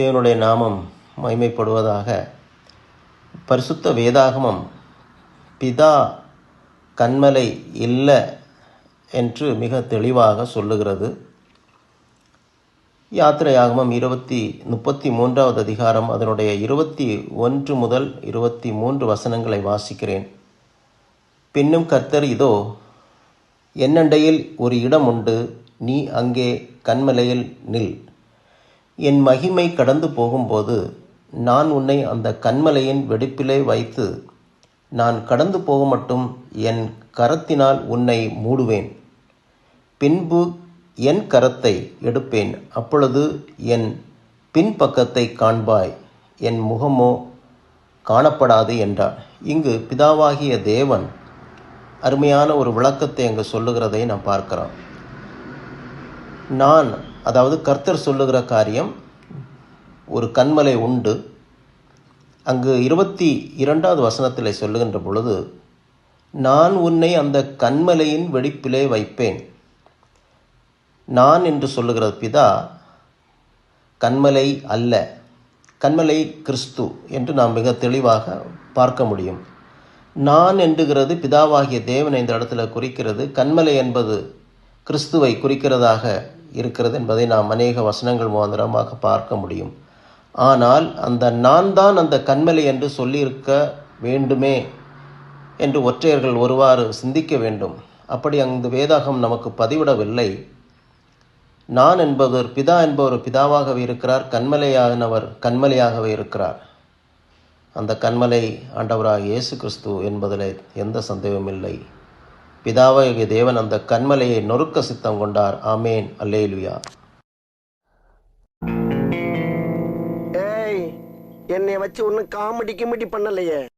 தேவனுடைய நாமம் மகிமைப்படுவதாக. பரிசுத்த வேதாகமம் பிதா கண்மலை இல்லை என்று மிக தெளிவாக சொல்லுகிறது. யாத்திரையாகமம் இருபத்தி முப்பத்தி மூன்றாவது அதிகாரம் அதனுடைய இருபத்தி ஒன்று முதல் இருபத்தி மூன்று வசனங்களை வாசிக்கிறேன். பின்னும் கர்த்தர் இதோ என்னண்டையில் ஒரு இடம் உண்டு. நீ அங்கே கண்மலையில் நில். என் மகிமை கடந்து போகும்போது நான் உன்னை அந்த கண்மலையின் வெடிப்பிலே வைத்து நான் கடந்து போக மட்டும் என் கரத்தினால் உன்னை மூடுவேன். பின்பு என் கரத்தை எடுப்பேன். அப்பொழுது என் பின்பக்கத்தை காண்பாய். என் முகமோ காணப்படாது என்றார் இங்கு பிதாவாகிய தேவன் அருமையான ஒரு விளக்கத்தை அங்கு சொல்லுகிறதை நாம் பார்க்கிறோம். நான் அதாவது கர்த்தர் சொல்லுகிற காரியம் ஒரு கண்மலை உண்டு. அங்கு இருபத்தி இரண்டாவது வசனத்தில் சொல்லுகின்ற பொழுது நான் உன்னை அந்த கண்மலையின் வெடிப்பிலே வைப்பேன். நான் என்று சொல்லுகிற பிதா கண்மலை அல்ல கண்மலை கிறிஸ்து என்று நாம் மிக தெளிவாக பார்க்க முடியும். நான் என்றுகிறது பிதாவாகிய தேவனை இந்த இடத்துல குறிக்கிறது. கண்மலை என்பது கிறிஸ்துவை குறிக்கிறதாக இருக்கிறது என்பதை நாம் அநேக வசனங்கள் முகாந்திரமாக பார்க்க முடியும். ஆனால் அந்த நான் தான் அந்த கண்மலை என்று சொல்லியிருக்க வேண்டுமே என்று ஒற்றையர்கள் ஒருவாறு சிந்திக்க வேண்டும். அப்படி அந்த வேதாகம் நமக்கு பதிவிடவில்லை. நான் என்பவர் பிதா என்பவர் பிதாவாகவே இருக்கிறார் கண்மலையானவர் கண்மலையாகவே இருக்கிறார். அந்த கண்மலை ஆண்டவராக இயேசு கிறிஸ்து என்பதில் எந்த சந்தேகமில்லை பிதாவாகிய தேவன் அந்த கண்மலையை நொறுக்க சித்தம் கொண்டார். ஆமேன். அல்லேலுயா. ஏய் என்னை வச்சு ஒன்றும் காமெடி கிமெடி பண்ணலையே.